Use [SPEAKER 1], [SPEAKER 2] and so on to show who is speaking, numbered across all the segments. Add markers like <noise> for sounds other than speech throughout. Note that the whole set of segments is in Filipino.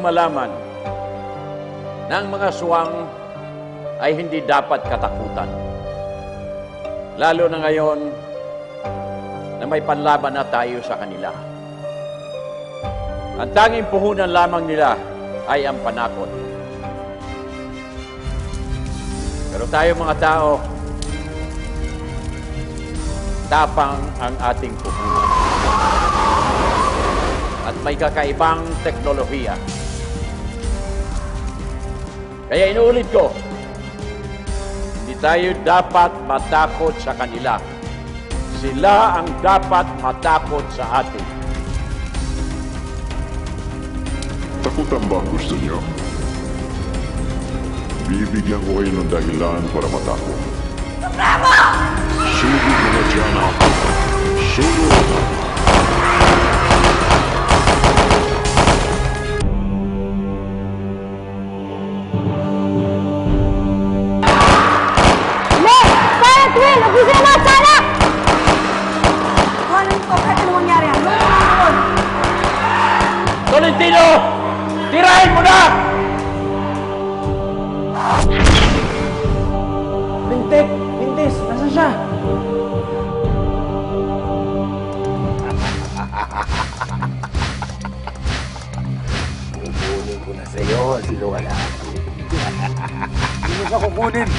[SPEAKER 1] malaman na ang mga suwang ay hindi dapat katakutan. Lalo na ngayon na may panlaban na tayo sa kanila. Ang tanging puhunan lamang nila ay ang panakot. Pero tayo mga tao, tapang ang ating puhunan. At may kakaibang teknolohiya. Kaya inuulit ko, hindi tayo dapat matakot sa kanila. Sila ang dapat matakot sa atin.
[SPEAKER 2] Takutan ba ang gusto niyo? Bibigyan ko kayo ng dahilan para matakot. Supremo! Sugod mga dyan ako. Sugod!
[SPEAKER 1] Tolentino! Tirahin mo na!
[SPEAKER 3] Lintik! Lintis! Nasaan siya?
[SPEAKER 4] Kukunin ko na sa'yo, sino wala.
[SPEAKER 3] Hindi mo siya kukunin. <laughs>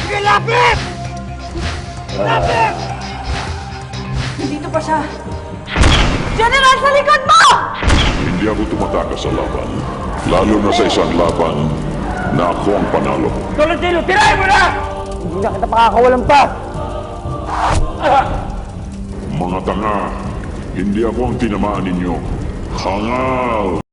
[SPEAKER 5] Sige, lapit! Lapit! Nandito pa siya. General, sa likod mo!
[SPEAKER 2] Hindi ako tumatakas sa laban. Lalo na sa isang laban na ako ang panalo.
[SPEAKER 1] Tolentino, tirahin mo na!
[SPEAKER 3] Hindi na kita pakakawalan pa.
[SPEAKER 2] Mga tanga, hindi ako ang tinamaan ninyo. Hangal!